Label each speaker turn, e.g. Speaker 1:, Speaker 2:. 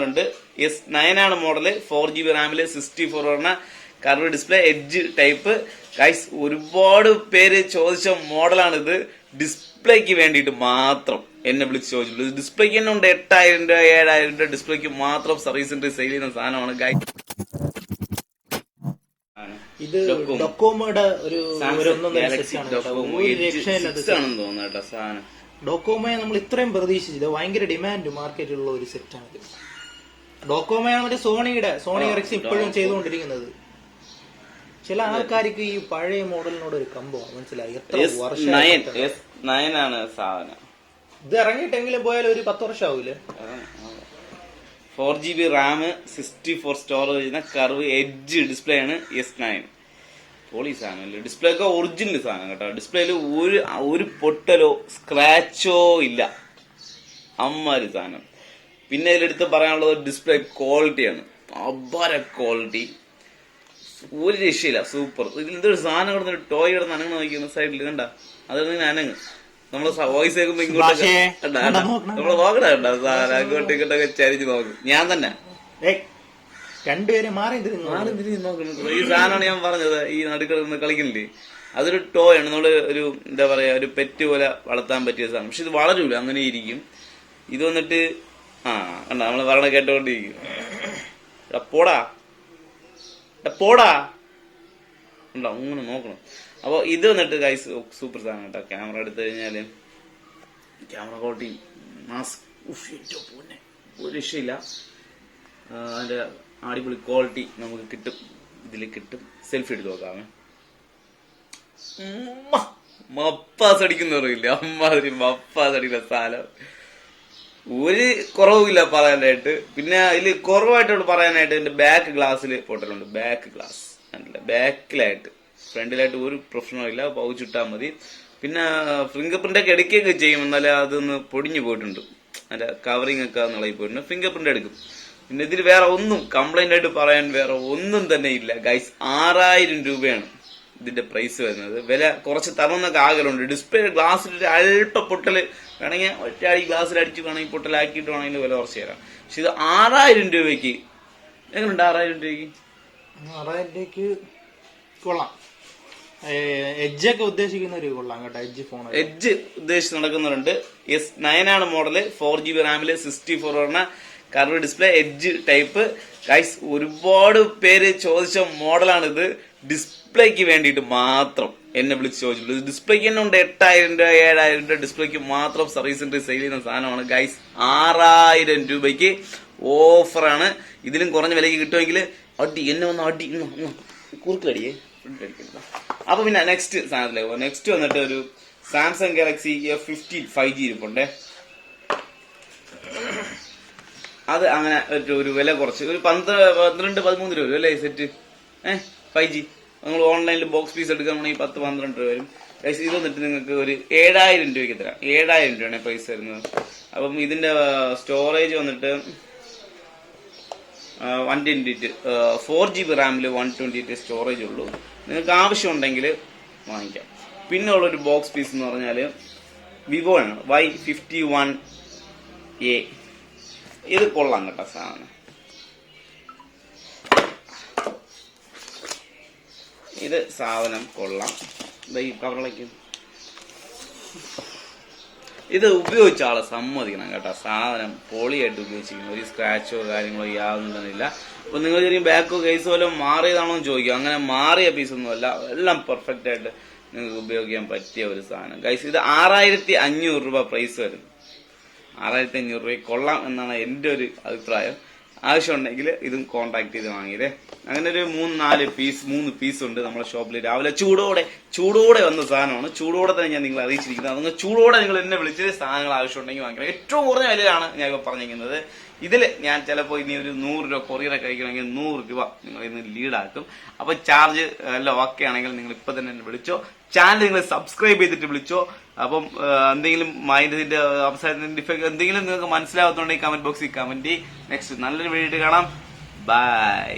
Speaker 1: ഉണ്ട് S nine ആണ് model four G B റാമിൽ സിക്സ്റ്റി ഫോർ പറഞ്ഞ curve display edge type guys ഒരുപാട് പേര് ചോദിച്ച മോഡലാണ് ഇത് ഡിസ്പ്ലേക്ക് വേണ്ടിയിട്ട് മാത്രം എന്നെ വിളിച്ച് ചോദിച്ചിട്ടുള്ളത് ഡിസ്പ്ലേക്ക് തന്നെ ഉണ്ട്. എട്ടായിരം രൂപ ഏഴായിരം രൂപ ഡിസ്പ്ലേക്ക് മാത്രം സർവീസ് സെയിൽ ചെയ്യുന്ന സാധനമാണ്. ഗൈസ്
Speaker 2: ഇത് ഡൊക്കോമോയുടെ ഒരു
Speaker 1: ആണെന്ന് തോന്നുന്നു കേട്ടോ സാധനം.
Speaker 2: ഡോക്കോമോയെ നമ്മൾ ഇത്രയും പ്രതീക്ഷിച്ചില്ല. ഭയങ്കര ഡിമാൻഡ് മാർക്കറ്റിലുള്ള ഒരു സെറ്റാണ് ഇത് ഡോക്കോമയാണ് മറ്റേ സോണിയുടെ. സോണി എറിക്സ് ഇപ്പോഴും ചെയ്തുകൊണ്ടിരിക്കുന്നത്. ചില ആൾക്കാർക്ക് ഈ പഴയ മോഡലിനോട് ഒരു കമ്പോ മനസ്സിലായി? എത്ര വർഷം
Speaker 1: സാധനം.
Speaker 2: ഇത് ഇറങ്ങിയിട്ടെങ്കിലും പോയാൽ ഒരു പത്ത് വർഷം ആവൂലേ
Speaker 1: four G B RAM sixty four storage curve edge display ആണ് എസ് നയൻ പോളി സാധനമല്ലേ ഡിസ്പ്ലേ ഒക്കെ ഒറിജിനൽ സാധനം കേട്ടോ. ഡിസ്പ്ലേയിൽ ഒരു ഒരു പൊട്ടലോ സ്ക്രാച്ചോ ഇല്ല. അമ്മാര് സാധനം. പിന്നെ ഇതിലെടുത്ത് പറയാനുള്ളത് ഡിസ്പ്ലേ ക്വാളിറ്റിയാണ് അപാര ക്വാളിറ്റി ഒരു രക്ഷയില്ല. സൂപ്പർ ഇതിൽ എന്തൊരു സാധനം കിടന്ന് ടോയ് കിടന്ന് അനങ്ങ് നോക്കിക്കുന്ന സൈഡിൽ കണ്ട? അത് ഇങ്ങനെ അനങ്ങ്. നമ്മൾ വോയിസ് കേൾക്കുമ്പോ ഇങ്ങോട്ട്
Speaker 2: നോക്കണം.
Speaker 1: നമ്മൾ നോക്കണ കണ്ട? സാധനം അങ്ങോട്ടും ഇങ്ങോട്ടൊക്കെ ചരിച്ച് നോക്കും. ഞാൻ തന്നെ.
Speaker 2: രണ്ടുപേരും മാറി തിരിഞ്ഞ്
Speaker 1: ഈ സാധനമാണ് ഞാൻ പറഞ്ഞത്. ഈ നടുക്കൾ നിന്ന് കളിക്കുന്നില്ലേ? അതൊരു ടോയ് ആണ്. നമ്മൾ ഒരു എന്താ പറയാ ഒരു പെറ്റ് പോലെ വളർത്താൻ പറ്റിയ സാധനം. പക്ഷെ ഇത് വളരൂല. അങ്ങനെ ഇരിക്കും. ഇത് വന്നിട്ട് ആ നമ്മൾ പറഞ്ഞ കേട്ടോണ്ടിരിക്കും എടാ, പോടാ. പോടാ. ഉണ്ടോ അങ്ങനെ നോക്കണം. അപ്പോൾ ഇത് വന്നിട്ട് ഗൈസ് സൂപ്പർ സാധനം കേട്ടോ. ക്യാമറ എടുത്തു കഴിഞ്ഞാൽ ക്യാമറ ക്വാളിറ്റി മാസ്ക് പോന്നെ. ഒരു രക്ഷയില്ല. അതിന്റെ അടിപൊളി ക്വാളിറ്റി നമുക്ക് കിട്ടും. ഇതിൽ കിട്ടും. സെൽഫി എടുത്ത് നോക്കാമേ. മപ്പാസ് അടിക്കുന്നറിയില്ല അമ്മാതിരി മപ്പാസ് അടിക്കുന്ന സാധനം. ഒരു കുറവുമില്ല പറയാനായിട്ട്. പിന്നെ അതിൽ കുറവായിട്ട് പറയാനായിട്ട് എന്റെ ബാക്ക് ഗ്ലാസ്സിൽ പൊട്ടലുണ്ട്. ബാക്ക് ഗ്ലാസ് ബാക്കിലായിട്ട് ഫ്രണ്ടിലായിട്ട് ഒരു പ്രശ്നവും ഇല്ല. പൗച്ച് ഇട്ടാൽ മതി. പിന്നെ ഫിംഗർ പ്രിന്റ് ഒക്കെ എടുക്കുകയൊക്കെ ചെയ്യും. എന്നാലേ അതൊന്ന് പൊടിഞ്ഞു പോയിട്ടുണ്ട്. അതിന്റെ കവറിംഗ് ഒക്കെ നിളയി പോയിട്ടുണ്ട്. ഫിംഗർ പ്രിന്റ് എടുക്കും. പിന്നെ ഇതിൽ വേറെ ഒന്നും കംപ്ലൈന്റ് ആയിട്ട് പറയാൻ വേറെ ഒന്നും തന്നെ ഇല്ല. ഗൈസ് ആറായിരം രൂപയാണ്. ഇതിന്റെ പ്രൈസ് വരുന്നത്. വില കുറച്ച് തരണമെന്നൊക്കെ ആഗ്രഹമുണ്ട് ഡിസ്പ്ലേ ഗ്ലാസ്സിൽ ഒരു അല്പ പൊട്ടൽ വേണമെങ്കിൽ ഒറ്റയാടി ഗ്ലാസ്സിൽ അടിച്ച് വേണമെങ്കിൽ പൊട്ടലാക്കിയിട്ട് വേണമെങ്കിൽ വില കുറച്ച് തരാം. പക്ഷെ ഇത് ആറായിരം രൂപയ്ക്ക്. എങ്ങനെയുണ്ട് ആറായിരം രൂപയ്ക്ക്?
Speaker 2: ആറായിരം രൂപയ്ക്ക് കൊള്ളാം. എഡ്ജൊക്കെ ഉദ്ദേശിക്കുന്ന ഒരു കൊള്ളാം കേട്ടോ എഡ്ജ് ഫോൺ
Speaker 1: എഡ്ജ് ഉദ്ദേശിച്ച് നടക്കുന്നുണ്ട് എസ് നയൻ ആണ് മോഡൽ ഫോർ ജി ബി റാമിൽ സിക്സ്റ്റി ഫോർ പറഞ്ഞ curve display edge type guys ഒരുപാട് പേര് ചോദിച്ച മോഡലാണിത് ഇത് ഡിസ്പ്ലേക്ക് വേണ്ടിയിട്ട് മാത്രം എന്നെ വിളിച്ച് ചോദിച്ചിട്ടുള്ളത് ഡിസ്പ്ലേക്ക് തന്നെ ഉണ്ട് എട്ടായിരം രൂപ ഏഴായിരം രൂപ ഡിസ്പ്ലേക്ക് മാത്രം സർവീസ് സെയിൽ ചെയ്യുന്ന സാധനമാണ്. ഗൈസ് ആറായിരം രൂപയ്ക്ക് ഓഫറാണ് ഇതിലും കുറഞ്ഞ വിലയ്ക്ക് കിട്ടുമെങ്കിൽ അടി എന്നെ വന്ന് അടി കുറുക്കടിയേ അപ്പൊ പിന്നെ നെക്സ്റ്റ് സാധനത്തിലേക്ക് പോകാം. നെക്സ്റ്റ് വന്നിട്ട് ഒരു Samsung Galaxy F fifteen five G ഇരിപ്പുണ്ടേ. അത് അങ്ങനെ ഒരു വില കുറച്ച്. ഒരു പന്ത്ര പന്ത്രണ്ട് പതിമൂന്ന് രൂപ അല്ലേ സെറ്റ് ഏഹ് ഫൈവ് ജി. നിങ്ങൾ ഓൺലൈനിൽ ബോക്സ് പീസ് എടുക്കുകയാണെങ്കിൽ പത്ത് പന്ത്രണ്ട് രൂപ വരും. Guys, ഇത് വന്നിട്ട് നിങ്ങൾക്ക് ഒരു ഏഴായിരം രൂപയ്ക്ക് തരാം. ഏഴായിരം രൂപയാണ് പ്രൈസ് വരുന്നത്. അപ്പം ഇതിന്റെ സ്റ്റോറേജ് വന്നിട്ട് one twenty eight four G B റാമിൽ one twenty eight storage ഉള്ളൂ. നിങ്ങൾക്ക് ആവശ്യമുണ്ടെങ്കിൽ വാങ്ങിക്കാം. പിന്നെ ഉള്ളൊരു ബോക്സ് പീസ് എന്ന് പറഞ്ഞാൽ വിവോ ആണ്. വൈ ഫിഫ്റ്റി വൺ എ ഇത് കൊള്ളാം കേട്ടോ സാധനം. ഇത് സാധനം കൊള്ളാം. ഈ കവറിലേക്ക്. ഇത് ഉപയോഗിച്ച ആളെ സമ്മതിക്കണം കേട്ടോ. സാധനം പൊളിയായിട്ട് ഉപയോഗിച്ചിരിക്കുന്നു. ഒരു സ്ക്രാച്ചോ കാര്യങ്ങളോ യാതൊന്നുമില്ല. തന്നെ ഇല്ല അപ്പൊ നിങ്ങൾ ചെറിയ ബാക്കോ കേസോ പോലെ മാറിയതാണോ എന്ന് ചോദിക്കും. അങ്ങനെ മാറിയ പീസൊന്നുമല്ല എല്ലാം പെർഫെക്റ്റ് ആയിട്ട് നിങ്ങൾക്ക് ഉപയോഗിക്കാൻ പറ്റിയ ഒരു സാധനം. ഗൈസ് ഇത് ആറായിരത്തി അഞ്ഞൂറ് രൂപ പ്രൈസ് വരും ആറായിരത്തി അഞ്ഞൂറ് രൂപ കൊള്ളാം എന്നാണ് എന്റെ ഒരു അഭിപ്രായം. ആവശ്യമുണ്ടെങ്കിൽ ഇതും കോണ്ടാക്ട് ചെയ്ത് വാങ്ങിയതേ അങ്ങനെ ഒരു മൂന്ന് നാല് പീസ് മൂന്ന് പീസ് ഉണ്ട് നമ്മുടെ ഷോപ്പിൽ രാവിലെ ചൂടോടെ ചൂടോടെ വന്ന സാധനമാണ്. ചൂടോടെ തന്നെ ഞാൻ നിങ്ങളെ അറിയിച്ചിരിക്കുന്നത്. അതുകൊണ്ട് ചൂടോടെ നിങ്ങൾ എന്നെ വിളിച്ച് സാധനങ്ങൾ ആവശ്യമുണ്ടെങ്കിൽ വാങ്ങിക്കണം. ഏറ്റവും കുറഞ്ഞ വിലയാണ് ഞാൻ ഇപ്പോൾ പറഞ്ഞിരിക്കുന്നത്. ഇതിൽ ഞാൻ ചിലപ്പോൾ ഇനി ഒരു നൂറ് രൂപ കൊറിയറൊക്കെ കഴിക്കണമെങ്കിൽ നൂറ് രൂപ നിങ്ങൾ ഇന്ന് ലീഡാക്കും. അപ്പോൾ ചാർജ് എല്ലാം ഓക്കെ ആണെങ്കിൽ നിങ്ങൾ ഇപ്പം തന്നെ എന്നെ വിളിച്ചോ. ചാനൽ നിങ്ങൾ സബ്സ്ക്രൈബ് ചെയ്തിട്ട് വിളിച്ചോ. അപ്പം എന്തെങ്കിലും മൈൻഡിന്റെ അവസാനത്തിന്റെ ഡിഫക്ട് എന്തെങ്കിലും നിങ്ങൾക്ക് മനസ്സിലാവാത്തതുണ്ടെങ്കിൽ കമന്റ് ബോക്സിൽ കമന്റ് നെക്സ്റ്റ് നല്ലൊരു വീഡിയോ കാണാം. ബൈ